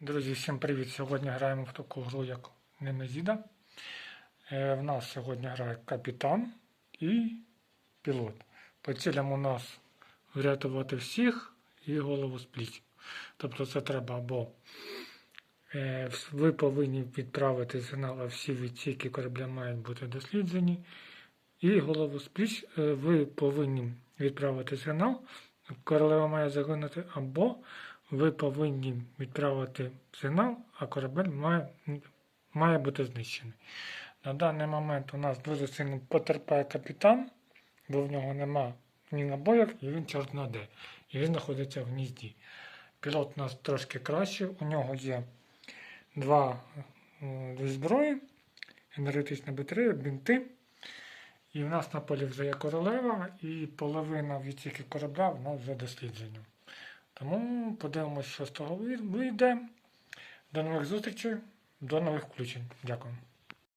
Друзі, всім привіт! Сьогодні граємо в таку гру, як Немезіда. Е, В нас сьогодні грає капітан і пілот. По цілям у нас врятувати всіх і голову спліт. Тобто це треба або е, ви повинні відправити сигнал, а всі відсіки корабля мають бути досліджені. І голову спліч е, ви повинні відправити сигнал, королева має загинути, або ви повинні відправити сигнал, а корабель має, має бути знищений. На даний момент у нас дуже сильно потерпає капітан, бо в нього нема ні набоїв, і він чорт наде. І він знаходиться в гнізді. Пілот у нас трошки краще, у нього є два е, зброї, енергетична батарея, бінти. І в нас на полі вже є королева, і половина відсіки корабля в нас вже досліджена. Тому подивимося, що з того вийде. До нових зустрічей, до нових включень. Дякую.